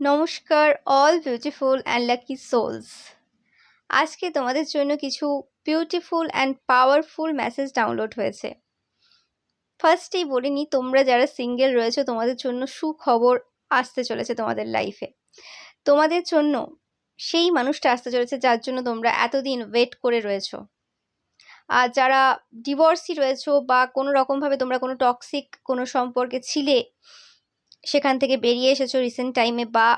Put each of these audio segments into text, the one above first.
নমস্কার all beautiful and lucky souls আজকে তোমাদের জন্য কিছু beautiful and powerful message download হয়েছে। ফার্স্টেই বলিনি তোমরা যারা সিঙ্গেল রয়েছে, তোমাদের জন্য সুখবর আসতে চলেছে তোমাদের লাইফে তোমাদের জন্য সেই মানুষটা আসতে চলেছে যার জন্য তোমরা এতদিন ওয়েট করে রয়েছো। আর যারা ডিভোর্সি রয়েছো বা কোনো রকমভাবে তোমরা কোনো টক্সিক কোনো সম্পর্কে ছিলে সেখান থেকে বেরিয়ে এসেছ রিসেন্ট টাইমে বা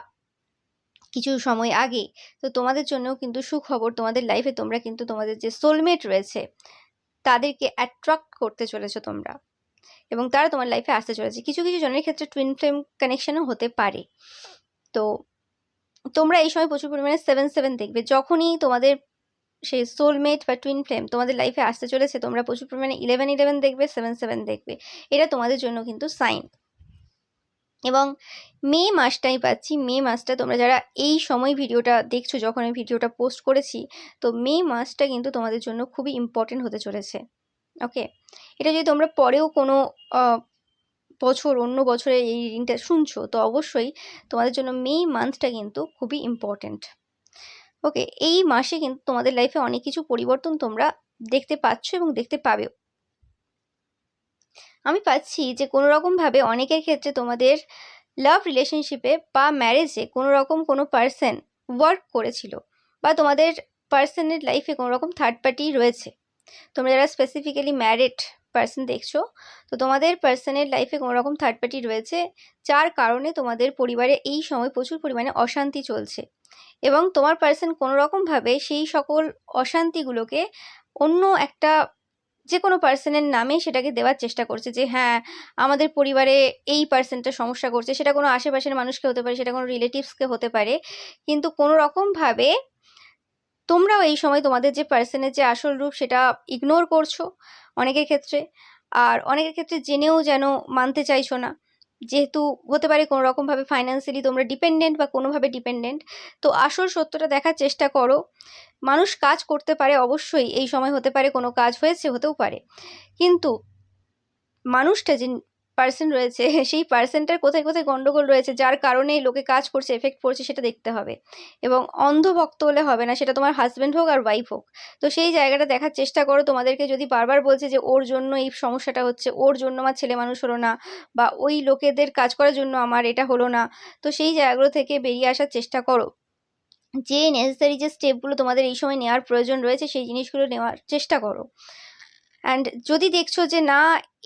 কিছু সময় আগে। তো তোমাদের জন্যও কিন্তু সুখবর, তোমাদের লাইফে তোমরা কিন্তু তোমাদের যে সোলমেট রয়েছে, তাদেরকে অ্যাট্রাক্ট করতে চলেছো তোমরা। এবং তারা তোমার লাইফে আসতে চলেছে। কিছু কিছু জনের ক্ষেত্রে টুইন ফ্লেম কানেকশানও হতে পারে। তো তোমরা এই সময় প্রচুর পরিমাণে সেভেন সেভেন দেখবে। যখনই তোমাদের সেই সোলমেট বা টুইন ফ্লেম তোমাদের লাইফে আসতে চলেছে, তোমরা প্রচুর পরিমাণে ইলেভেন ইলেভেন দেখবে সেভেন সেভেন দেখবে। এটা তোমাদের জন্য কিন্তু সাইন এবং মে মাসটাই পাচ্ছি, মে মাসটা তোমরা যারা এই সময় ভিডিওটা দেখছ, যখন আমি ভিডিওটা পোস্ট করেছি, তো মে মাসটা কিন্তু তোমাদের জন্য খুবই ইম্পর্টেন্ট হতে চলেছে। ওকে এটা যদি তোমরা পরেও কোনো বছর, অন্য বছরে এই রিডিংটা শুনছো, তো অবশ্যই তোমাদের জন্য মে মান্থটা কিন্তু খুবই ইম্পর্টেন্ট ওকে এই মাসে কিন্তু তোমাদের লাইফে অনেক কিছু পরিবর্তন তোমরা দেখতে পাচ্ছ এবং দেখতে পাবেও। আমি পাচ্ছি যে কোনো রকমভাবে অনেকের ক্ষেত্রে তোমাদের লাভ রিলেশনশিপে বা ম্যারেজে কোনো রকম কোনো পার্সন ওয়ার্ক করেছিল বা তোমাদের পার্সনের লাইফে কোনো রকম থার্ড পার্টি রয়েছে। তোমরা যারা স্পেসিফিক্যালি ম্যারিড পার্সন দেখছ, তো তোমাদের পার্সনের লাইফে কোনো রকম থার্ড পার্টি রয়েছে, যার কারণে তোমাদের পরিবারে এই সময় প্রচুর পরিমাণে অশান্তি চলছে এবং তোমার পার্সন কোনো রকমভাবে সেই সকল অশান্তিগুলোকে অন্য একটা যে কোনো পার্সনের নামে সেটাকে দেওয়ার চেষ্টা করছে যে হ্যাঁ আমাদের পরিবারে এই পার্সনটা সমস্যা করছে। সেটা কোনো আশেপাশের মানুষকে হতে পারে, সেটা কোনো রিলেটিভসকে হতে পারে। কিন্তু কোনো রকমভাবে তোমরাও এই সময় তোমাদের যে পার্সনের যে আসল রূপ সেটা ইগনোর করছ অনেকের ক্ষেত্রে। আর অনেকের ক্ষেত্রে জেনেও যেন মানতে চাইছো না। যেহেতু হতে পারে কোনো রকমভাবে ফাইন্যান্সিয়ালি তোমরা ডিপেন্ডেন্ট বা কোনোভাবে ডিপেন্ডেন্ট তো আসল সত্যটা দেখার চেষ্টা করো। মানুষ কাজ করতে পারে, অবশ্যই এই সময় হতে পারে, কোনো কাজ হয়েছে, হতেও পারে। কিন্তু মানুষটা যে পার্সন রয়েছে, সেই পার্সনটার কোথায় কোথায় গন্ডগোল রয়েছে, যার কারণে লোকে কাজ করছে এফেক্ট পড়ছে, সেটা দেখতে হবে। এবং অন্ধভক্ত হলে হবে না, সেটা তোমার হাজব্যান্ড হোক আর ওয়াইফ হোক। তো সেই জায়গাটা দেখার চেষ্টা করো, তোমাদেরকে যদি বারবার বলছে যে, ওর জন্য এই সমস্যাটা হচ্ছে, ওর জন্য আমার ছেলে মানুষ হলো না, বা ওই লোকেদের কাজ করার জন্য আমার এটা হলো না, তো সেই জায়গাগুলো থেকে বেরিয়ে আসার চেষ্টা করো। যে নেসেসারি যে স্টেপগুলো তোমাদের এই সময় নেওয়ার প্রয়োজন রয়েছে, সেই জিনিসগুলো নেওয়ার চেষ্টা করো। অ্যান্ড যদি দেখছ যে না,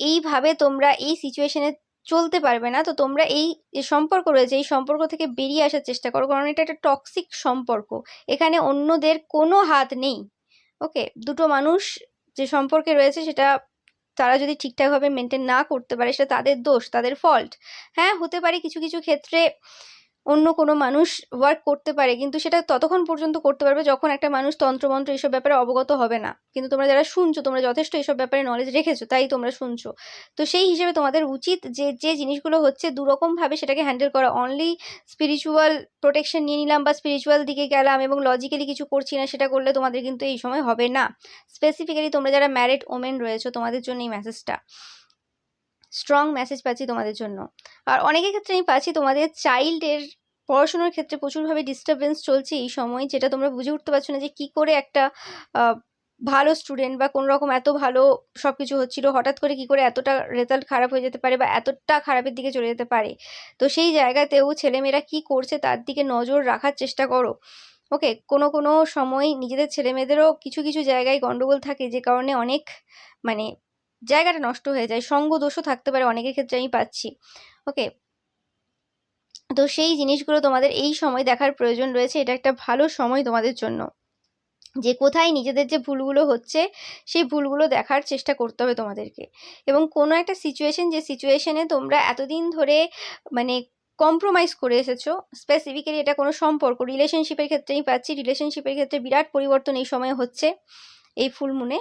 এইভাবে তোমরা এই সিচুয়েশনে চলতে পারবে না, তো তোমরা এই যে সম্পর্ক রয়েছে, এই সম্পর্ক থেকে বেরিয়ে আসার চেষ্টা করো। কারণ এটা একটা টক্সিক সম্পর্ক। এখানে অন্যদের কোনো হাত নেই। ওকে দুটো মানুষ যে সম্পর্কে রয়েছে, সেটা তারা যদি ঠিকঠাকভাবে মেনটেন না করতে পারে, সেটা তাদের দোষ, তাদের ফল্ট হ্যাঁ হতে পারে কিছু কিছু ক্ষেত্রে অন্য কোনো মানুষ ওয়ার্ক করতে পারে, কিন্তু সেটা ততক্ষণ পর্যন্ত করতে পারবে যখন একটা মানুষ তন্ত্রমন্ত্র এইসব ব্যাপারে অবগত হবে না। কিন্তু তোমরা যারা শুনছো, তোমরা যথেষ্ট এইসব ব্যাপারে নলেজ রেখেছো, তাই তোমরা শুনছো। তো সেই হিসেবে তোমাদের উচিত যে যে জিনিসগুলো হচ্ছে দুরকমভাবে সেটাকে হ্যান্ডেল করা। অনলি স্পিরিচুয়াল প্রোটেকশন নিয়ে নিলাম বা স্পিরিচুয়াল দিকে গেলাম এবং লজিক্যালি কিছু করছি না, সেটা করলে তোমাদের কিন্তু এই সময় হবে না। স্পেসিফিক্যালি তোমরা যারা ম্যারিড ওমেন রয়েছো, তোমাদের জন্য এই মেসেজটা স্ট্রং মেসেজ পাচ্ছি তোমাদের জন্য। আর অনেকের ক্ষেত্রে আমি পাচ্ছি তোমাদের চাইল্ডের পড়াশোনার ক্ষেত্রে প্রচুরভাবে ডিস্টারবেন্স চলছে এই সময়, যেটা তোমরা বুঝে উঠতে পারছ না যে কী করে একটা ভালো স্টুডেন্ট বা কোনো রকম এত ভালো সব কিছু হচ্ছিল, হঠাৎ করে কি করে এতটা রেজাল্ট খারাপ হয়ে যেতে পারে বা এতটা খারাপের দিকে চলে যেতে পারে। তো সেই জায়গাতেও ছেলেমেয়েরা কি করছে তার দিকে নজর রাখার চেষ্টা করো। ওকে কোনো কোনো সময় নিজেদের ছেলেমেয়েদেরও কিছু কিছু জায়গায় গণ্ডগোল থাকে যে কারণে অনেক মানে জায়গাটা নষ্ট হয়ে যায় সঙ্গ দোষও থাকতে পারে অনেকের ক্ষেত্রে আমি পাচ্ছি। ওকে তো সেই জিনিসগুলো তোমাদের এই সময় দেখার প্রয়োজন রয়েছে, এটা একটা ভালো সময় তোমাদের জন্য। যে কোথায় নিজেদের যে ভুলগুলো হচ্ছে, সেই ভুলগুলো দেখার চেষ্টা করতে হবে তোমাদেরকে। এবং কোনো একটা সিচুয়েশন যে সিচুয়েশনে তোমরা এতদিন ধরে মানে কম্প্রোমাইজ করে এসেছ স্পেসিফিক্যালি এটা কোনো সম্পর্ক রিলেশনশিপের ক্ষেত্রেই পাচ্ছি রিলেশনশিপের ক্ষেত্রে বিরাট পরিবর্তন এই সময় হচ্ছে, এই ফুলমুনে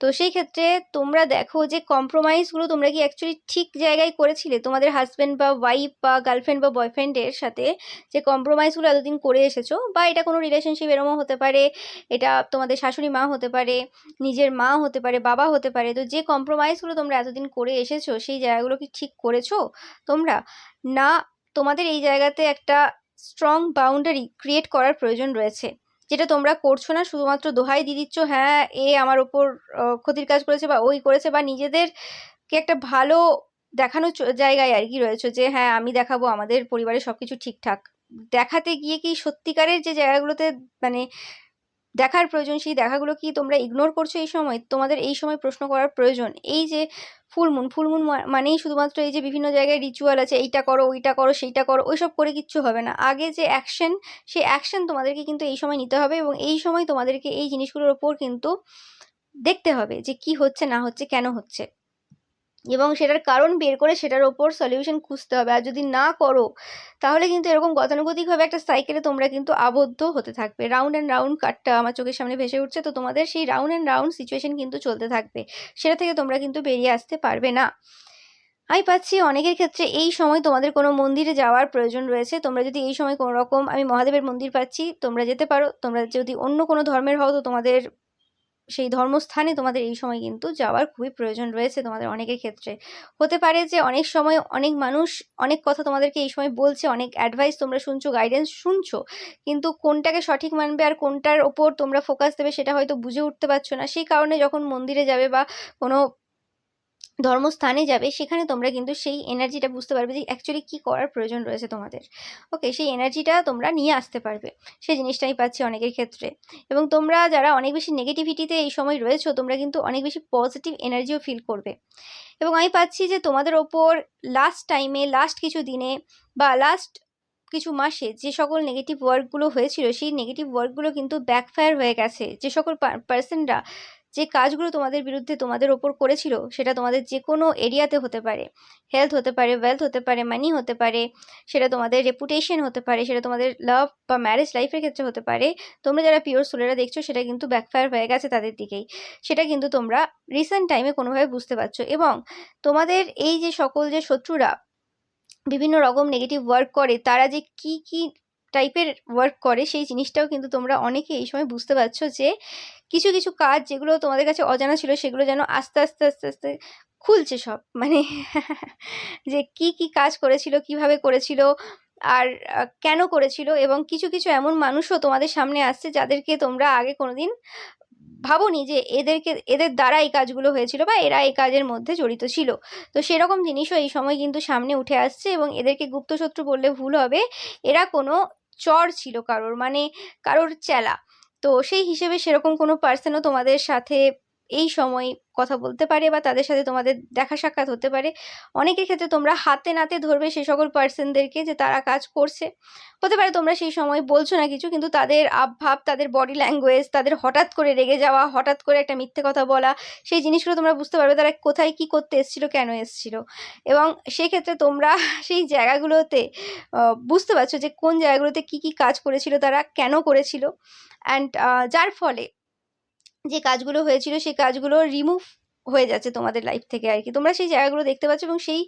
তো সেই ক্ষেত্রে তোমরা দেখো যে কম্প্রোমাইজগুলো তোমরা কি অ্যাকচুয়ালি ঠিক জায়গায় করেছিলে? তোমাদের হাজব্যান্ড বা ওয়াইফ বা গার্লফ্রেন্ড বা বয়ফ্রেন্ডের সাথে যে কম্প্রোমাইজগুলো এতদিন করে এসেছ? বা এটা কোনো রিলেশনশিপ এরমও হতে পারে, এটা তোমাদের শাশুড়ি মা হতে পারে, নিজের মা হতে পারে, বাবা হতে পারে। তো যে কম্প্রোমাইজগুলো তোমরা এতদিন করে এসেছ, সেই জায়গাগুলো কি ঠিক করেছ? তোমরা না, তোমাদের এই জায়গাতে একটা স্ট্রং বাউন্ডারি ক্রিয়েট করার প্রয়োজন রয়েছে। যেটা তোমরা করছ না, শুধুমাত্র দোহাই দিয়ে দিচ্ছ হ্যাঁ এ আমার ওপর ক্ষতির কাজ করেছে বা ওই করেছে বা নিজেদেরকে একটা ভালো দেখানোর জায়গায় আর কি রয়েছে যে হ্যাঁ আমি দেখাবো, আমাদের পরিবারের সবকিছু ঠিকঠাক। দেখাতে গিয়ে কি সত্যিকারের যে জায়গাগুলোতে মানে দেখার প্রয়োজন, সেই দেখাগুলো কি তোমরা ইগনোর করছ এই সময়? তোমাদের এই সময় প্রশ্ন করার প্রয়োজন। এই যে ফুলমুন ফুলমুন মানেই শুধুমাত্র এই যে বিভিন্ন জায়গায় রিচুয়াল আছে, এইটা করো, ওইটা করো, সেইটা করো, ওইসব করে কিচ্ছু হবে না। আগে যে অ্যাকশন সেই অ্যাকশন তোমাদেরকে কিন্তু এই সময় নিতে হবে এবং এই সময় তোমাদেরকে এই জিনিসগুলোর ওপর কিন্তু দেখতে হবে যে কি হচ্ছে, না হচ্ছে, কেন হচ্ছে। এবং সেটার কারণ বের করে সেটার ওপর সলিউশন খুঁজতে হবে। আর যদি না করো, তাহলে কিন্তু এরকম গতানুগতিকভাবে একটা সাইকেলে তোমরা কিন্তু আবদ্ধ হতে থাকবে। রাউন্ড অ্যান্ড রাউন্ড কাটটা আমার চোখের সামনে ভেসে উঠছে, তো তোমাদের সেই রাউন্ড অ্যান্ড রাউন্ড সিচুয়েশন কিন্তু চলতে থাকবে। সেটা থেকে তোমরা কিন্তু বেরিয়ে আসতে পারবে না। আমি পাচ্ছি অনেকের ক্ষেত্রে এই সময় তোমাদের কোনো মন্দিরে যাওয়ার প্রয়োজন রয়েছে। তোমরা যদি এই সময় কোনো রকম আমি মহাদেবের মন্দির পাচ্ছি, তোমরা যেতে পারো। তোমরা যদি অন্য কোনো ধর্মের হও, তো তোমাদের সেই ধর্মস্থানে তোমাদের এই সময় কিন্তু যাওয়ার খুবই প্রয়োজন রয়েছে তোমাদের অনেকের ক্ষেত্রে। হতে পারে যে অনেক সময় অনেক মানুষ অনেক কথা তোমাদেরকে এই সময় বলছে, অনেক অ্যাডভাইস তোমরা শুনছো গাইডেন্স শুনছো, কিন্তু কোনটাকে সঠিক মানবে আর কোনটার ওপর তোমরা ফোকাস দেবে সেটা হয়তো বুঝে উঠতে পারছ না। সেই কারণে যখন মন্দিরে যাবে বা কোনো ধর্মস্থানে যাবে, সেখানে তোমরা কিন্তু সেই এনার্জিটা বুঝতে পারবে যে অ্যাকচুয়ালি কী করার প্রয়োজন রয়েছে তোমাদের। ওকে সেই এনার্জিটা তোমরা নিয়ে আসতে পারবে, সেই জিনিসটাই পাচ্ছি অনেকের ক্ষেত্রে। এবং তোমরা যারা অনেক বেশি নেগেটিভিটিতে এই সময় রয়েছো, তোমরা কিন্তু অনেক বেশি পজিটিভ এনার্জিও ফিল করবে। এবং আমি পাচ্ছি যে তোমাদের ওপর লাস্ট টাইমে লাস্ট কিছু দিনে বা লাস্ট কিছু মাসে যে সকল নেগেটিভ ওয়ার্কগুলো হয়েছিল, সেই নেগেটিভ ওয়ার্কগুলো কিন্তু ব্যাকফায়ার হয়ে গেছে। যে সকল পার্সনরা যে কাজগুলো তোমাদের বিরুদ্ধে তোমাদের ওপর করেছিল, সেটা তোমাদের যে কোনো এরিয়াতে হতে পারে। হেলথ হতে পারে ওয়েলথ হতে পারে মানি হতে পারে, সেটা তোমাদের রেপুটেশন হতে পারে, সেটা তোমাদের লাভ বা ম্যারেজ লাইফের ক্ষেত্রে হতে পারে। তোমরা যারা পিওর সোলেরা দেখছ, সেটা কিন্তু ব্যাকফায়ার হয়ে গেছে তাদের দিকেই। সেটা কিন্তু তোমরা রিসেন্ট টাইমে কোনোভাবে বুঝতে পারছ। এবং তোমাদের এই যে সকল যে শত্রুরা, বিভিন্ন রকম নেগেটিভ ওয়ার্ক করে, তারা যে কি কি টাইপের ওয়ার্ক করে, সেই জিনিসটাও কিন্তু তোমরা অনেকে এই সময় বুঝতে পারছ যে কিছু কিছু কাজ যেগুলো তোমাদের কাছে অজানা ছিল, সেগুলো যেন আস্তে আস্তে আস্তে আস্তে খুলছে সব। মানে যে কি কি কাজ করেছিল, কীভাবে করেছিল আর কেন করেছিল এবং কিছু কিছু এমন মানুষও তোমাদের সামনে আসছে যাদেরকে তোমরা আগে কোনোদিন ভাবোনি যে এদেরকে, এদের দ্বারা এই কাজগুলো হয়েছিল বা এরা এই কাজের মধ্যে জড়িত ছিল। তো সেরকম জিনিসও এই সময় কিন্তু সামনে উঠে আসছে এবং এদেরকে গুপ্তশত্রু বললে ভুল হবে। এরা কোনো চর ছিল কারোর মানে কারোর চেলা। তো সেই হিসেবে সেরকম কোনো পার্সনও তোমাদের সাথে এই সময় কথা বলতে পারে বা তাদের সাথে তোমাদের দেখা সাক্ষাৎ হতে পারে। অনেকের ক্ষেত্রে তোমরা হাতে নাতে ধরবে সে সকল পার্সনদেরকে যে তারা কাজ করছে। হতে পারে তোমরা সেই সময় বলছো না কিছু, কিন্তু তাদের আবভাব, তাদের বডি ল্যাঙ্গুয়েজ তাদের হঠাৎ করে রেগে যাওয়া, হঠাৎ করে একটা মিথ্যে কথা বলা, সেই জিনিসগুলো তোমরা বুঝতে পারবে তারা কোথায় কি করতে এসেছিল, কেন এসেছিল। এবং সেক্ষেত্রে তোমরা সেই জায়গাগুলোতে বুঝতে পারছ যে কোন জায়গাগুলোতে কি কি কাজ করেছিল, তারা কেন করেছিল। অ্যান্ড যার ফলে যে কাজগুলো হয়েছিল, সেই কাজগুলো রিমুভ হয়ে যাচ্ছে তোমাদের লাইফ থেকে আর কি। তোমরা সেই জায়গাগুলো দেখতে পাচ্ছ এবং সেই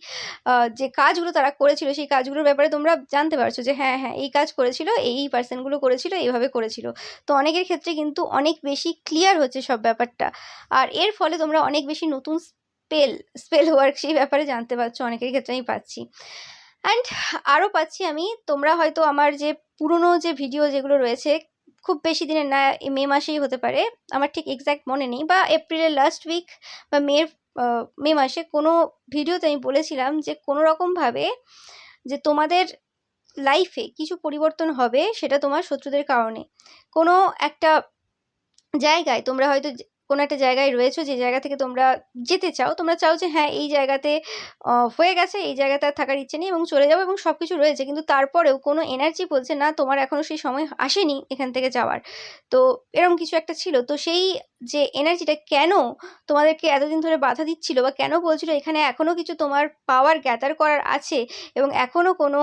যে কাজগুলো তারা করেছিল, সেই কাজগুলোর ব্যাপারে তোমরা জানতে পারছ যে হ্যাঁ হ্যাঁ এই কাজ করেছিল, এই পার্সনগুলো করেছিল, এইভাবে করেছিল। তো অনেকের ক্ষেত্রে কিন্তু অনেক বেশি ক্লিয়ার হচ্ছে সব ব্যাপারটা। আর এর ফলে তোমরা অনেক বেশি নতুন স্পেল স্পেল ওয়ার্ক সেই ব্যাপারে জানতে পারছ, অনেকের ক্ষেত্রে আমি পাচ্ছি। অ্যান্ড আরও পাচ্ছি আমি, তোমরা হয়তো আমার যে পুরনো যে ভিডিও যেগুলো রয়েছে খুব বেশি দিনের না মে মাসেই হতে পারে। আমার ঠিক এক্স্যাক্ট মনে নেই। বা এপ্রিলের লাস্ট উইক বা মের মে মাসে কোনো ভিডিওতে আমি বলেছিলাম যে কোনো রকমভাবে যে তোমাদের লাইফে কিছু পরিবর্তন হবে সেটা তোমার শত্রুদের কারণে। কোনো একটা জায়গায় তোমরা হয়তো কোনো একটা জায়গায় রয়েছো যে জায়গা থেকে তোমরা যেতে চাও, তোমরা চাও যে হ্যাঁ এই জায়গাতে হয়ে গেছে, এই জায়গাতে আর থাকার ইচ্ছে নেই এবং চলে যাব এবং সব কিছু রয়েছে। কিন্তু তারপরেও কোনো এনার্জি বলছে, না, তোমার এখনও সেই সময় আসেনি এখান থেকে যাওয়ার। তো এরকম কিছু একটা ছিল। তো সেই যে এনার্জিটা কেন তোমাদেরকে এতদিন ধরে বাধা দিচ্ছিল বা কেন বলছিল, এখানে এখনও কিছু তোমার পাওয়ার গ্যাদার করার আছে? এবং এখনও কোনো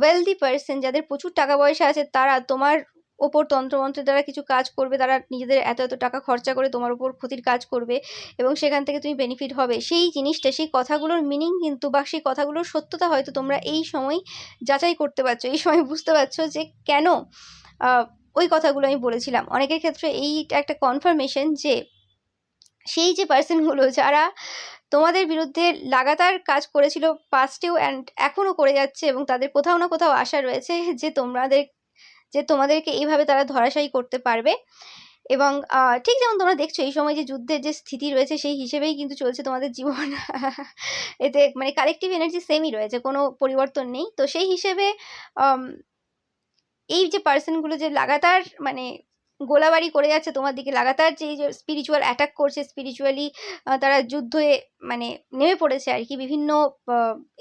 ওয়েলদি পার্সন যাদের প্রচুর টাকা পয়সা আছে, তারা তোমার ওপর তন্ত্রমন্ত্রের দ্বারা কিছু কাজ করবে, তারা নিজেদের এত এত টাকা খরচা করে তোমার উপর ক্ষতির কাজ করবে এবং সেখান থেকে তুমি বেনিফিট হবে। সেই জিনিসটা, সেই কথাগুলোর মিনিং কিন্তু বা সেই কথাগুলোর সত্যতা হয়তো তোমরা এই সময় যাচাই করতে পারছ। এই সময় বুঝতে পারছ যে কেন ওই কথাগুলো আমি বলেছিলাম। অনেকের ক্ষেত্রে এইটা একটা কনফার্মেশন যে সেই যে পার্সনগুলো যারা তোমাদের বিরুদ্ধে লাগাতার কাজ করেছিল পাস্টেও অ্যান্ড এখনও করে যাচ্ছে এবং তাদের কোথাও না কোথাও আশা রয়েছে যে তোমাদের যে তোমাদেরকে এইভাবে তারা ধরাশায়ী করতে পারবে। এবং ঠিক যেমন তোমরা দেখছ, এই সময় যে যুদ্ধের যে স্থিতি রয়েছে, সেই হিসেবেই কিন্তু চলছে তোমাদের জীবন। এতে মানে কালেকটিভ এনার্জি সেমই রয়েছে, কোনো পরিবর্তন নেই। তো সেই হিসেবে এই যে পার্সনগুলো যে লাগাতার মানে গোলাবারি করে যাচ্ছে তোমার দিকে। লাগাতার যে স্পিরিচুয়াল অ্যাটাক করছে স্পিরিচুয়ালি তারা যুদ্ধে মানে নেমে পড়েছে আর কি। বিভিন্ন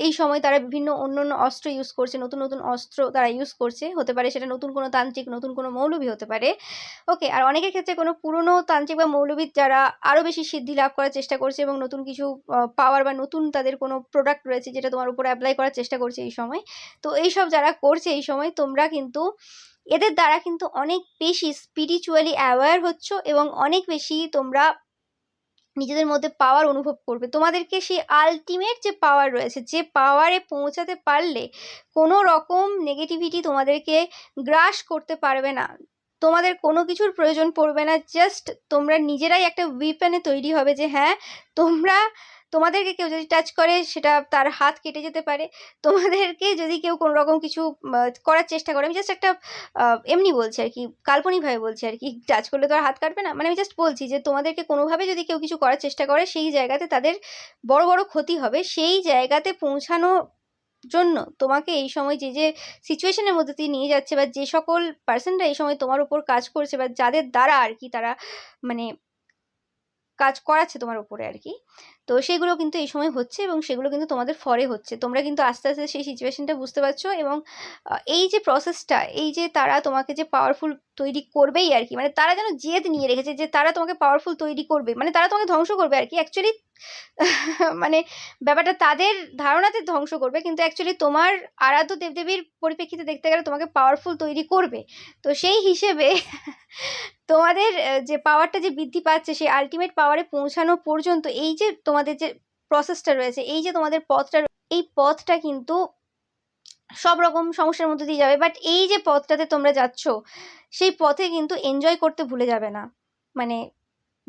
এই সময় তারা বিভিন্ন অন্য অন্য অস্ত্র ইউজ করছে, নতুন নতুন অস্ত্র তারা ইউজ করছে। হতে পারে সেটা নতুন কোনো তান্ত্রিক, নতুন কোনো মৌলবি হতে পারে। ওকে আর অনেকের ক্ষেত্রে কোনো পুরনো তান্ত্রিক বা মৌলবীর যারা আরও বেশি সিদ্ধি লাভ করার চেষ্টা করছে এবং নতুন কিছু পাওয়ার বা নতুন তাদের কোনো প্রোডাক্ট রয়েছে যেটা তোমার উপর অ্যাপ্লাই করার চেষ্টা করছে এই সময়। তো এইসব যারা করছে এই সময়, তোমরা কিন্তু এদের দ্বারা কিন্তু অনেক বেশি স্পিরিচুয়ালি অ্যাওয়্যার হচ্ছ এবং অনেক বেশি তোমরা নিজেদের মধ্যে পাওয়ার অনুভব করবে। তোমাদেরকে সেই আলটিমেট যে পাওয়ার রয়েছে, যে পাওয়ারে পৌঁছাতে পারলে কোনো রকম নেগেটিভিটি তোমাদেরকে গ্রাস করতে পারবে না। তোমাদের কোনো কিছুর প্রয়োজন পড়বে না জাস্ট তোমরা নিজেরাই একটা উইপেনে তৈরি হবে যে হ্যাঁ তোমরা তোমাদেরকে কেউ যদি টাচ করে, সেটা তার হাত কেটে যেতে পারে। তোমাদেরকে যদি কেউ কোনো রকম কিছু করার চেষ্টা করে, আমি জাস্ট একটা এমনি বলছি আর কি কাল্পনিকভাবে বলছি আর কি টাচ করলে তো আর হাত কাটবে না। মানে আমি জাস্ট বলছি যে, তোমাদেরকে কোনোভাবে যদি কেউ কিছু করার চেষ্টা করে, সেই জায়গাতে তাদের বড় বড় ক্ষতি হবে। সেই জায়গাতে পৌঁছানো জন্য তোমাকে এই সময় যে যে সিচুয়েশনের মধ্যে দিয়ে নিয়ে যাচ্ছে বা যে সকল পার্সনরা এই সময় তোমার উপর কাজ করছে বা যাদের দ্বারা আর কি তারা মানে কাজ করাচ্ছে তোমার উপরে আর কি তো সেগুলো কিন্তু এই সময় হচ্ছে এবং সেগুলো কিন্তু তোমাদের ফরে হচ্ছে। তোমরা কিন্তু আস্তে আস্তে সেই সিচুয়েশনটা বুঝতে পারছ এবং এই যে প্রসেসটা এই যে তারা তোমাকে যে পাওয়ারফুল তৈরি করবেই আর কি মানে তারা যেন জেদ নিয়ে রেখেছে যে তারা তোমাকে পাওয়ারফুল তৈরি করবে মানে তারা তোমাকে ধ্বংস করবে আর কি। অ্যাকচুয়ালি মানে ব্যাপারটা তাদের ধারণাতে ধ্বংস করবে, কিন্তু অ্যাকচুয়ালি তোমার আরাধ্য দেবদেবীর পরিপ্রেক্ষিতে দেখতে গেলে তোমাকে পাওয়ারফুল তৈরি করবে। তো সেই হিসেবে তোমাদের যে পাওয়ারটা যে বৃদ্ধি পাচ্ছে, সেই আলটিমেট পাওয়ারে পৌঁছানো পর্যন্ত এই যে তোমাদের যে প্রসেসটা রয়েছে, এই যে তোমাদের পথটা এই পথটা কিন্তু সব রকম সমস্যার মধ্যে দিয়ে যাবে। বাট এই যে পথটাতে তোমরা যাচ্ছ, সেই পথে কিন্তু এনজয় করতে ভুলে যাবে না। মানে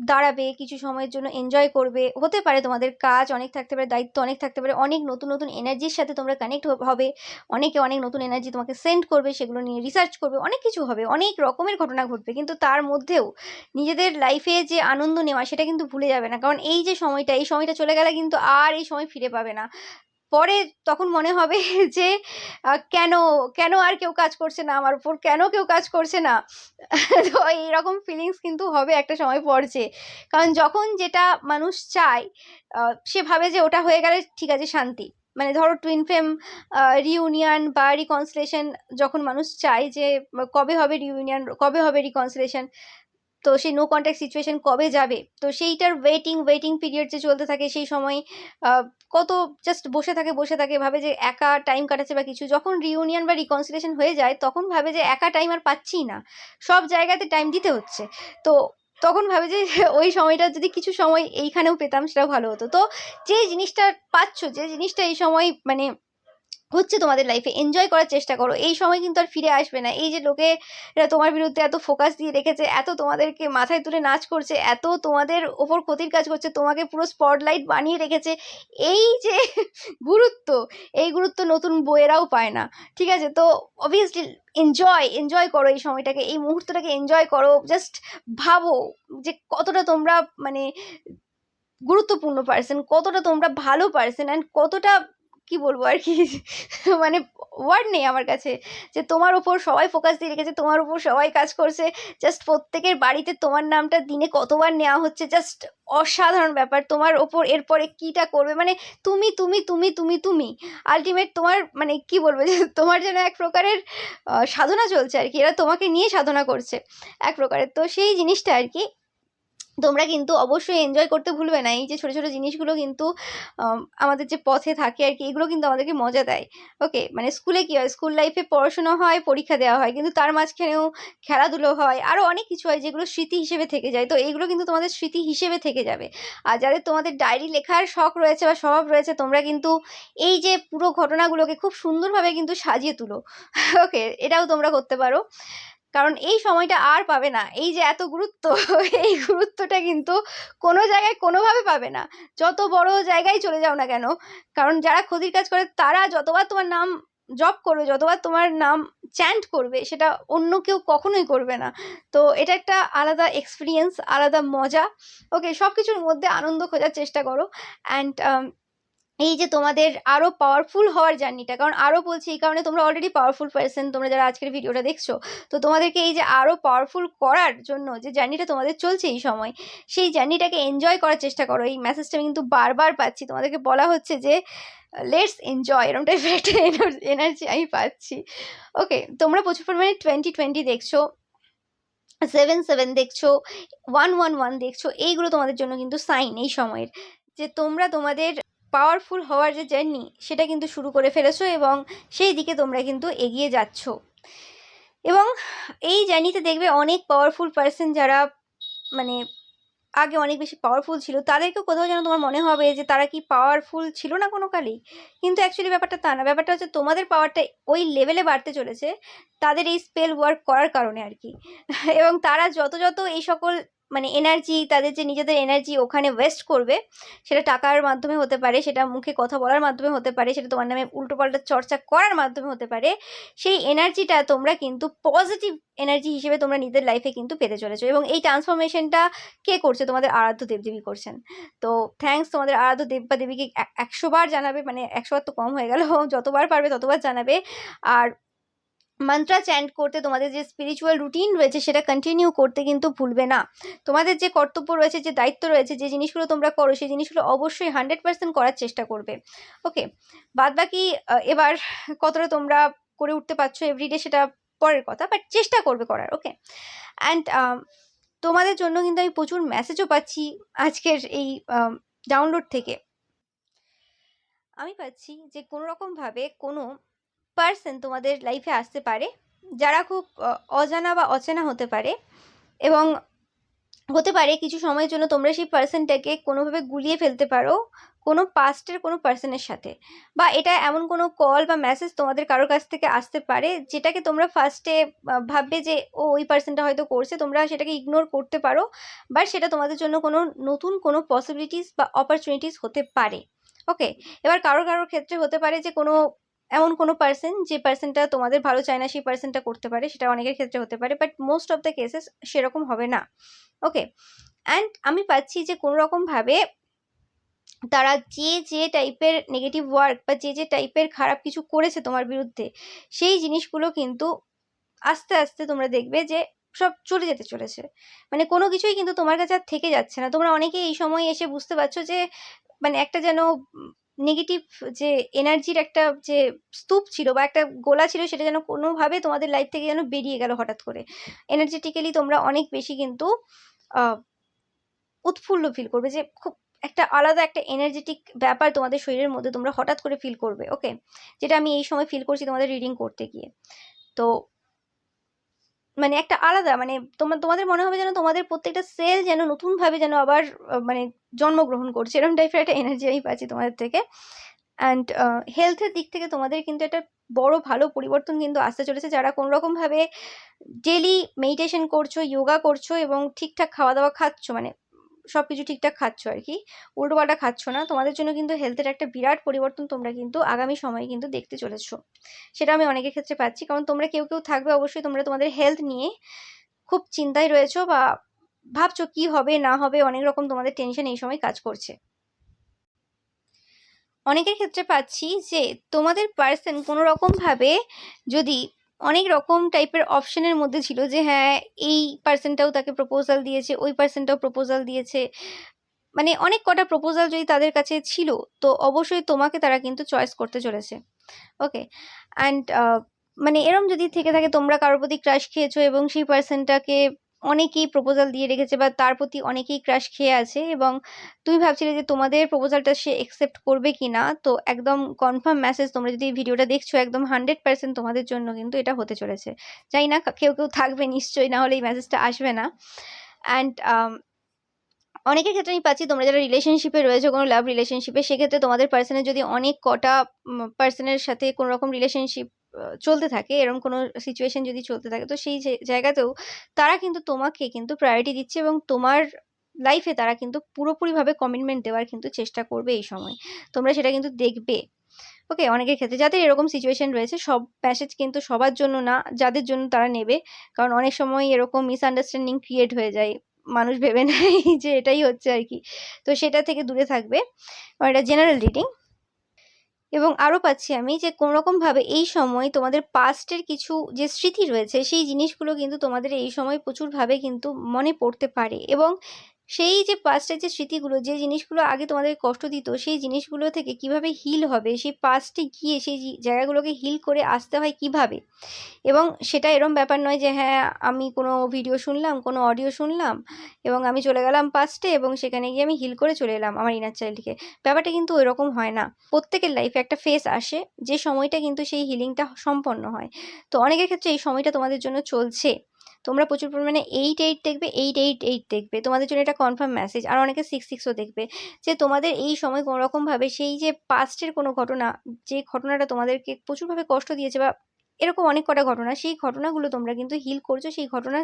দাঁড়াবে, কিছু সময়ের জন্য এনজয় করবে। হতে পারে তোমাদের কাজ অনেক থাকতে পারে, দায়িত্ব অনেক থাকতে পারে, অনেক নতুন নতুন এনার্জির সাথে তোমরা কানেক্ট হবে। অনেকে অনেক নতুন এনার্জি তোমাকে সেন্ড করবে, সেগুলো নিয়ে রিসার্চ করবে, অনেক কিছু হবে, অনেক রকমের ঘটনা ঘটবে। কিন্তু তার মধ্যেও নিজেদের লাইফে যে আনন্দ নেওয়া, সেটা কিন্তু ভুলে যাবে না। কারণ এই যে সময়টা, এই সময়টা চলে গেলে কিন্তু আর এই সময় ফিরে পাবে না। পরে তখন মনে হবে যে কেন কেন আর কেউ কাজ করছে না আমার উপর? কেন কেউ কাজ করছে না? তো এইরকম ফিলিংস কিন্তু হবে একটা সময় পড়ছে। কারণ যখন যেটা মানুষ চায় সে ভাবে যে ওটা হয়ে গেলে ঠিক আছে, শান্তি। মানে ধরো টুইন ফেম রিউনিয়ন বা রিকনসিলেশন যখন মানুষ চায় যে কবে হবে রিউনিয়ন কবে হবে রিকনসিলেশন তো সেই নো কন্ট্যাক্ট সিচুয়েশন কবে যাবে? তো সেইটার ওয়েটিং ওয়েটিং পিরিয়ড যে চলতে থাকে সেই সময় কত জাস্ট বসে থাকে বসে থাকে, ভাবে যে একা টাইম কাটাচ্ছে বা কিছু। যখন রিউনিয়ন বা রিকনসিলেশন হয়ে যায়, তখন ভাবে যে একা টাইম আর পাচ্ছি না। সব জায়গাতে টাইম দিতে হচ্ছে। তো তখন ভাবে যে ওই সময়টা যদি কিছু সময় এইখানেও পেতাম সেটা ভালো হতো। তো যে জিনিসটা পাচ্ছ, যে জিনিসটা এই সময় মানে হচ্ছে তোমাদের লাইফে এনজয় করার চেষ্টা করো। এই সময় কিন্তু আর ফিরে আসবে না। এই যে লোকেরা তোমার বিরুদ্ধে এত ফোকাস দিয়ে রেখেছে, এত তোমাদেরকে মাথায় তুলে নাচ করছে, এত তোমাদের ওপর ক্ষতির কাজ করছে, তোমাকে পুরো স্পটলাইট বানিয়ে রেখেছে, এই যে গুরুত্ব, এই গুরুত্ব নতুন বইয়েরাও পায় না। ঠিক আছে? তো অবভিয়াসলি এনজয় এনজয় করো এই সময়টাকে, এই মুহূর্তটাকে এনজয় করো। জাস্ট ভাবো যে কতটা তোমরা মানে গুরুত্বপূর্ণ পার্সন কতটা তোমরা ভালো পার্সন অ্যান্ড কতটা কি বলব আর কি? মানে ওয়ার্ড নেই আমার কাছে। যে তোমার উপর সবাই ফোকাস দিয়ে রেখেছে, তোমার উপর সবাই কাজ করছে। জাস্ট প্রত্যেকের বাড়িতে তোমার নামটা দিনে কতবার নেওয়া হচ্ছে জাস্ট অসাধারণ ব্যাপার। তোমার ওপর এরপরে কীটা করবে? মানে তুমি তুমি তুমি তুমি তুমি। আলটিমেট তোমার মানে কি বলব? যে তোমার যেন এক প্রকারের সাধনা চলছে আর কি। এরা তোমাকে নিয়ে সাধনা করছে। এক প্রকারের। তো সেই জিনিসটা আর কি তোমরা কিন্তু অবশ্যই এনজয় করতে ভুলবে না। এই যে ছোটো ছোটো জিনিসগুলো কিন্তু আমাদের যে পথে থাকে আর কি, এগুলো কিন্তু আমাদেরকে মজা দেয়। ওকে মানে স্কুলে কী হয়? স্কুল লাইফে পড়াশোনা হয়, পরীক্ষা দেওয়া হয়, কিন্তু তার মাঝখানেও খেলাধুলো হয় আরও অনেক কিছু হয় যেগুলো স্মৃতি হিসেবে থেকে যায়। তো এইগুলো কিন্তু তোমাদের স্মৃতি হিসেবে থেকে যাবে। আর যাদের তোমাদের ডায়েরি লেখার শখ রয়েছে বা স্বভাব রয়েছে, তোমরা কিন্তু এই যে পুরো ঘটনাগুলোকে খুব সুন্দরভাবে কিন্তু সাজিয়ে তুলো। ওকে এটাও তোমরা করতে পারো। কারণ এই সময়টা আর পাবে না। এই যে এত গুরুত্ব, এই গুরুত্বটা কিন্তু কোনো জায়গায় কোনোভাবে পাবে না। যত বড় জায়গায় চলে যাও না কেন, কারণ যারা ক্ষতির কাজ করে তারা যতবার তোমার নাম জব করবে, যতবার তোমার নাম চ্যান্ট করবে, সেটা অন্য কেউ কখনোই করবে না। তো এটা একটা আলাদা এক্সপিরিয়েন্স আলাদা মজা। ওকে সব কিছুর মধ্যে আনন্দ খোঁজার চেষ্টা করো। অ্যান্ড এই যে তোমাদের আরও পাওয়ারফুল হওয়ার জার্নিটা কারণ আরও বলছি এই কারণে তোমরা অলরেডি পাওয়ারফুল পার্সন তোমরা যারা আজকের ভিডিওটা দেখছ, তো তোমাদেরকে এই যে আরও পাওয়ারফুল করার জন্য যে জার্নিটা তোমাদের চলছে এই সময়, সেই জার্নিটাকে এনজয় করার চেষ্টা করো। এই মেসেজটা আমি কিন্তু বারবার পাচ্ছি। তোমাদেরকে বলা হচ্ছে যে লেটস এনজয় এরকম টাইপের একটা এনার্জি আমি পাচ্ছি। ওকে তোমরা প্রচুর পরিমাণে টোয়েন্টি টোয়েন্টি দেখছ সেভেন সেভেন দেখছ ওয়ান ওয়ান ওয়ান দেখছ, এইগুলো তোমাদের জন্য কিন্তু সাইন এই সময়ের। যে তোমরা তোমাদের পাওয়ারফুল হওয়ার যে জার্নি সেটা কিন্তু শুরু করে ফেলেছো এবং সেই দিকে তোমরা কিন্তু এগিয়ে যাচ্ছ। এবং এই জার্নিতে দেখবে অনেক পাওয়ারফুল পার্সন যারা মানে আগে অনেক বেশি পাওয়ারফুল ছিল, তাদেরকেও কোথাও যেন তোমার মনে হবে যে তারা কি পাওয়ারফুল ছিল না কোনো কালেই কিন্তু অ্যাকচুয়ালি ব্যাপারটা তা না। ব্যাপারটা হচ্ছে তোমাদের পাওয়ারটা ওই লেভেলে বাড়তে চলেছে, তাদের এই স্পেল ওয়ার্ক করার কারণে আর কি। এবং তারা যত যত এই সকল মানে এনার্জি তাদের যে নিজেদের এনার্জি ওখানে ওয়েস্ট করবে, সেটা টাকার মাধ্যমে হতে পারে, সেটা মুখে কথা বলার মাধ্যমে হতে পারে, সেটা তোমার নামে উল্টোপাল্টা চর্চা করার মাধ্যমে হতে পারে, সেই এনার্জিটা তোমরা কিন্তু পজিটিভ এনার্জি হিসেবে তোমরা নিজেদের লাইফে কিন্তু পেতে চলেছো। এবং এই ট্রান্সফরমেশনটা কে করছে? তোমাদের আরাধ্য দেবদেবী করছেন। তো থ্যাঙ্কস তোমাদের আরাধ্য দেব বা দেবীকে একশো বার জানাবে মানে একশোবার তো কম হয়ে গেল, যতবার পারবে ততবার জানাবে। আর মন্ত্রা চ্যান্ট করতে তোমাদের যে স্পিরিচুয়াল রুটিন রয়েছে, সেটা কন্টিনিউ করতে কিন্তু ভুলবে না। তোমাদের যে কর্তব্য রয়েছে, যে দায়িত্ব রয়েছে, যে জিনিসগুলো তোমরা করো, সেই জিনিসগুলো অবশ্যই হান্ড্রেড পার্সেন্ট করার চেষ্টা করবে। ওকে বাদ বাকি এবার কতটা তোমরা করে উঠতে পারছ এভরিডে সেটা পরের কথা বাট চেষ্টা করবে করার ওকে অ্যান্ড তোমাদের জন্য কিন্তু আমি প্রচুর মেসেজও পাচ্ছি আজকের এই ডাউনলোড থেকে। আমি পাচ্ছি যে কোনো রকমভাবে কোনো পার্সন তোমাদের লাইফে আসতে পারে, যারা খুব অজানা বা অচেনা হতে পারে এবং হতে পারে কিছু সময়ের জন্য তোমরা সেই পার্সনটাকে কোনোভাবে গুলিয়ে ফেলতে পারো কোনো পাস্টের কোনো পার্সনের সাথে বা এটা এমন কোনো কল বা মেসেজ তোমাদের কারোর কাছ থেকে আসতে পারে যেটাকে তোমরা ফার্স্টে ভাববে যে, ও, ওই পার্সনটা হয়তো করছে। তোমরা সেটাকে ইগনোর করতে পারো বাট সেটা তোমাদের জন্য কোনো নতুন কোনো পসিবিলিটিস বা অপরচুনিটিস হতে পারে। ওকে এবার কারোর কারোর ক্ষেত্রে হতে পারে যে কোনো এমন কোনো পার্সন যে পার্সনটা তোমাদের ভালো চায় না, সেই পার্সনটা করতে পারে, সেটা অনেকের ক্ষেত্রে হতে পারে but most of the cases সেরকম হবে না। ওকে অ্যান্ড আমি পাচ্ছি যে কোনো রকমভাবে তারা যে যে টাইপের নেগেটিভ ওয়ার্ক বা যে যে টাইপের খারাপ কিছু করেছে তোমার বিরুদ্ধে, সেই জিনিসগুলো কিন্তু আস্তে আস্তে তোমরা দেখবে যে সব চলে যেতে চলেছে। মানে কোনো কিছুই কিন্তু তোমার কাছে আর থেকে যাচ্ছে না। তোমরা অনেকেই এই সময় এসে বুঝতে পারছ যে মানে একটা যেন নেগেটিভ যে এনার্জির একটা যে স্তূপ ছিল বা একটা গোলা ছিল, সেটা যেন কোনোভাবে তোমাদের লাইফ থেকে যেন বেরিয়ে গেল হঠাৎ করে। এনার্জেটিক্যালি তোমরা অনেক বেশি কিন্তু উৎফুল্ল ফিল করবে যে খুব একটা আলাদা একটা এনার্জেটিক ব্যাপার তোমাদের শরীরের মধ্যে তোমরা হঠাৎ করে ফিল করবে ওকে যেটা আমি এই সময় ফিল করছি তোমাদের রিডিং করতে গিয়ে। তো মানে একটা আলাদা মানে তোমার, তোমাদের মনে হবে যেন তোমাদের প্রত্যেকটা সেল যেন নতুনভাবে যেন আবার মানে জন্মগ্রহণ করছে। এরকম টাইপের একটা এনার্জি আমি পাচ্ছি তোমাদের থেকে। অ্যান্ড হেলথের দিক থেকে তোমাদের কিন্তু একটা বড় ভালো পরিবর্তন কিন্তু আসতে চলেছে। যারা কোনোরকমভাবে ডেলি মেডিটেশন করছ যোগা করছ এবং ঠিকঠাক খাওয়া দাওয়া খাচ্ছ মানে সব কিছু ঠিকঠাক খাচ্ছ আর কি উল্টোপাল্টা খাচ্ছ না। তোমাদের জন্য কিন্তু হেলথের একটা বিরাট পরিবর্তন তোমরা কিন্তু আগামী সময়ে কিন্তু দেখতে চলেছো। সেটা আমি অনেকের ক্ষেত্রে পাচ্ছি। কারণ তোমরা কেউ কেউ থাকবে অবশ্যই, তোমরা তোমাদের হেলথ নিয়ে খুব চিন্তায় রয়েছো বা ভাবছ কি হবে, না হবে, অনেক রকম তোমাদের টেনশন এই সময় কাজ করছে। অনেকের ক্ষেত্রে পাচ্ছি যে তোমাদের পার্সন কোনো রকমভাবে যদি অনেক রকম টাইপের অপশনের মধ্যে ছিল যে হ্যাঁ এই পার্সনটাও তাকে প্রপোজাল দিয়েছে, ওই পার্সনটাও প্রপোজাল দিয়েছে। মানে অনেক কটা প্রপোজাল যদি তাদের কাছে ছিল, তো অবশ্যই তোমাকে তারা কিন্তু চয়েস করতে চলেছে। ওকে অ্যান্ড মানে এরম যদি থেকে থাকে, তোমরা কারোর প্রতি ক্রাশ খেয়েছো এবং সেই পার্সনটাকে অনেকেই প্রপোজাল দিয়ে রেখেছে বা তার প্রতি অনেকেই ক্রাশ খেয়ে আছে এবং তুমি ভাবছিলে যে তোমাদের প্রপোজালটা সে অ্যাকসেপ্ট করবে কি না তো একদম কনফার্ম মেসেজ তোমরা যদি ভিডিওটা দেখছ একদম হান্ড্রেড পার্সেন্ট তোমাদের জন্য কিন্তু এটা হতে চলেছে। জানি না কেউ কেউ থাকবে নিশ্চয়ই, না হলে এই মেসেজটা আসবে না। অ্যান্ড অনেকের ক্ষেত্রে আমি পাচ্ছি তোমরা যারা রিলেশনশিপে রয়েছে, কোনো লাভ রিলেশনশিপে সেক্ষেত্রে তোমাদের পার্সনের যদি অনেক কটা পার্সনের সাথে কোনো রকম রিলেশনশিপ চলতে থাকে। এরকম কোনো সিচুয়েশন যদি চলতে থাকে, তো সেই জায়গাতেও তারা কিন্তু তোমাকে কিন্তু প্রায়োরিটি দিচ্ছে এবং তোমার লাইফে তারা কিন্তু পুরোপুরিভাবে কমিটমেন্ট দেওয়ার কিন্তু চেষ্টা করবে এই সময়। তোমরা সেটা কিন্তু দেখবে। ওকে অনেকের ক্ষেত্রে যাদের এরকম সিচুয়েশন রয়েছে, সব প্যাসেজ কিন্তু সবার জন্য না, যাদের জন্য তারা নেবে। কারণ অনেক সময় এরকম মিসআন্ডারস্ট্যান্ডিং ক্রিয়েট হয়ে যায়। মানুষ ভেবে নেয় যে, এটাই হচ্ছে আর কি। তো সেটা থেকে দূরে থাকবে। এটা জেনারেল রিডিং এবং আরও পাচ্ছি আমি যে কোনোরকমভাবে এই সময় তোমাদের পাস্টের কিছু যে স্মৃতি রয়েছে, সেই জিনিসগুলো কিন্তু তোমাদের এই সময় প্রচুরভাবে কিন্তু মনে পড়তে পারে এবং সেই যে পাস্টের যে স্মৃতিগুলো, যে জিনিসগুলো আগে তোমাদের কষ্ট দিত, সেই জিনিসগুলো থেকে কীভাবে হিল হবে, সেই পাস্টে গিয়ে সেই জায়গাগুলোকে হিল করে আসতে হয় কীভাবে? এবং সেটা এরম ব্যাপার নয় যে হ্যাঁ আমি কোনো ভিডিও শুনলাম, কোনো অডিও শুনলাম, এবং আমি চলে গেলাম পাস্টে এবং সেখানে গিয়ে আমি হিল করে চলে এলাম আমার ইনার চাইল্ডকে ব্যাপারটা কিন্তু ওইরকম হয় না। প্রত্যেকের লাইফে একটা ফেস আসে, যে সময়টা কিন্তু সেই হিলিংটা সম্পন্ন হয়। তো অনেকের ক্ষেত্রে এই সময়টা তোমাদের জন্য চলছে। তোমরা প্রচুর পরিমাণে এইট এইট দেখবে এইট এইট এইট দেখবে। তোমাদের জন্য এটা কনফার্ম মেসেজ আর অনেকে সিক্স সিক্সও দেখবে। যে তোমাদের এই সময় কোনো রকমভাবে সেই যে পাস্টের কোনো ঘটনা, যে ঘটনাটা তোমাদেরকে প্রচুরভাবে কষ্ট দিয়েছে বা এরকম অনেক কটা ঘটনা, সেই ঘটনাগুলো তোমরা কিন্তু হিল করছ সেই ঘটনা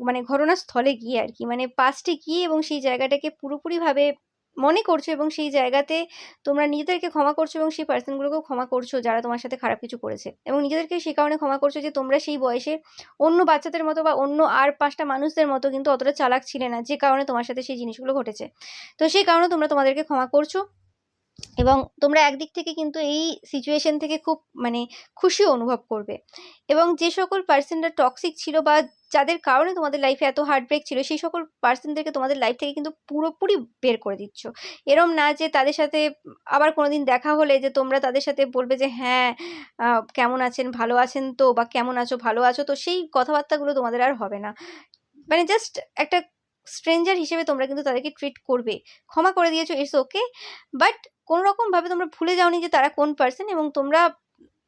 মানে ঘটনাস্থলে গিয়ে আর কি মানে পাস্টে গিয়ে এবং সেই জায়গাটাকে পুরোপুরিভাবে মনে করছ এবং সেই জায়গাতে তোমরা নিজেদেরকে ক্ষমা করছ এবং সেই পার্সনগুলোকেও ক্ষমা করছ যারা তোমার সাথে খারাপ কিছু করেছে। এবং নিজেদেরকে সেই কারণে ক্ষমা করছ যে তোমরা সেই বয়সে অন্য বাচ্চাদের মতো বা অন্য আর পাঁচটা মানুষদের মতো কিন্তু অতটা চালাক ছিলে না, যে কারণে তোমার সাথে সেই জিনিসগুলো ঘটেছে। তো সেই কারণে তোমরা তোমাদেরকে ক্ষমা করছ। এবং তোমরা একদিক থেকে কিন্তু এই সিচুয়েশন থেকে খুব মানে খুশি অনুভব করবে। এবং যে সকল পার্সনরা টক্সিক ছিল বা যাদের কারণে তোমাদের লাইফে এত হার্টব্রেক ছিল, সেই সকল পার্সনদেরকে তোমাদের লাইফ থেকে কিন্তু পুরোপুরি বের করে দিচ্ছ। এরম না যে তাদের সাথে আবার কোনো দিন দেখা হলে যে তোমরা তাদের সাথে বলবে যে হ্যাঁ কেমন আছেন? ভালো আছেন তো? বা কেমন আছো? ভালো আছো? তো সেই কথাবার্তাগুলো তোমাদের আর হবে না। মানে জাস্ট একটা স্ট্রেঞ্জার হিসেবে তোমরা কিন্তু তাদেরকে ট্রিট করবে। ক্ষমা করে দিয়েছ ইটস ওকে বাট কোনো রকমভাবে তোমরা ভুলে যাওনি যে তারা কোন পার্সন এবং তোমরা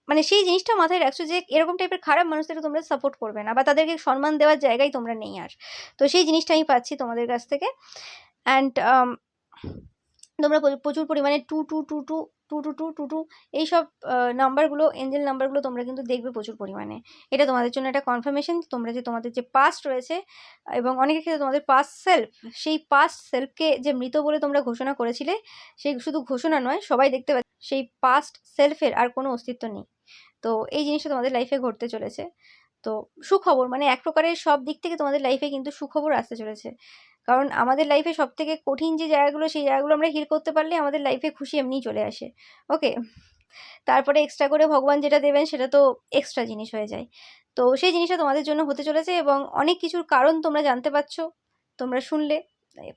মানে সেই জিনিসটা মাথায় রাখছো যে এরকম টাইপের খারাপ মানুষদেরকে তোমরা সাপোর্ট করবে না বা তাদেরকে সম্মান দেওয়ার জায়গায় তোমরা নেই আর। তো সেই জিনিসটা আমি পাচ্ছি তোমাদের কাছ থেকে। অ্যান্ড তোমরা প্রচুর পরিমাণে two two two two two two two two two, এইসব নাম্বারগুলো এঞ্জেল নাম্বারগুলো তোমরা কিন্তু দেখবে প্রচুর পরিমাণে। এটা তোমাদের জন্য একটা কনফার্মেশন তোমরা যে তোমাদের যে পাস্ট রয়েছে, এবং অনেকের ক্ষেত্রে তোমাদের পাস্ট সেলফ সেই পাস্ট সেলফকে যে মৃত বলে তোমরা ঘোষণা করেছিলে সেই শুধু ঘোষণা নয়, সবাই দেখতে পাচ্ছে, সেই পাস্ট সেলফের আর কোনো অস্তিত্ব নেই। তো এই জিনিসটা তোমাদের লাইফে ঘটতে চলেছে। তো সুখবর মানে এক প্রকারের সব দিক থেকে তোমাদের লাইফে কিন্তু সুখবর আসতে চলেছে। কারণ আমাদের লাইফে সব থেকে কঠিন যে জায়গাগুলো, সেই জায়গাগুলো আমরা হিল করতে পারলে আমাদের লাইফে খুশি এমনিই চলে আসে। ওকে তারপরে এক্সট্রা করে ভগবান যেটা দেবেন, সেটা তো এক্সট্রা জিনিস হয়ে যায়। তো সেই জিনিসটা তোমাদের জন্য হতে চলেছে এবং অনেক কিছুর কারণ তোমরা জানতে পারছ, তোমরা শুনলে।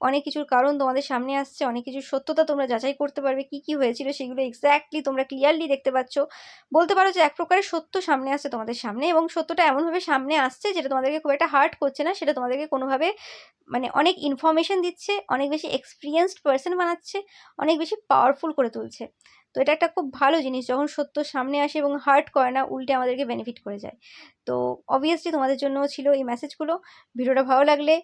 অনেক কিছুর কারণ তোমাদের সামনে আসছে, অনেক কিছুর সত্যতা তোমরা যাচাই করতে পারবে, কি কি হয়েছিল সেগুলো এক্স্যাক্টলি তোমরা ক্লিয়ারলি দেখতে পাচ্ছ। বলতে পারো যে এক প্রকারের সত্য সামনে আসছে তোমাদের সামনে এবং সত্যটা এমনভাবে সামনে আসছে যেটা তোমাদেরকে খুব একটা হার্ট করছে না, সেটা তোমাদেরকে কোনোভাবে মানে অনেক ইনফরমেশন দিচ্ছে, অনেক বেশি এক্সপিরিয়েন্সড পার্সন বানাচ্ছে, অনেক বেশি পাওয়ারফুল করে তুলছে। তো এটা একটা খুব ভালো জিনিস, যখন সত্য সামনে আসে এবং হার্ট করে না, উল্টে আমাদেরকে বেনিফিট করে যায়। তো অবভিয়াসলি তোমাদের জন্য ছিল এই মেসেজগুলো ভিডিওটা ভালো লাগলে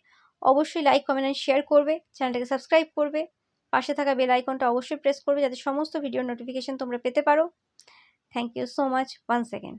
অবশ্যই লাইক কমেন্ট অ্যান্ড শেয়ার করবে চ্যানেলটাকে সাবস্ক্রাইব করবে, পাশে থাকা বেল আইকনটা অবশ্যই প্রেস করবে, যাতে সমস্ত ভিডিওর নোটিফিকেশান তোমরা পেতে পারো। Thank you so much one second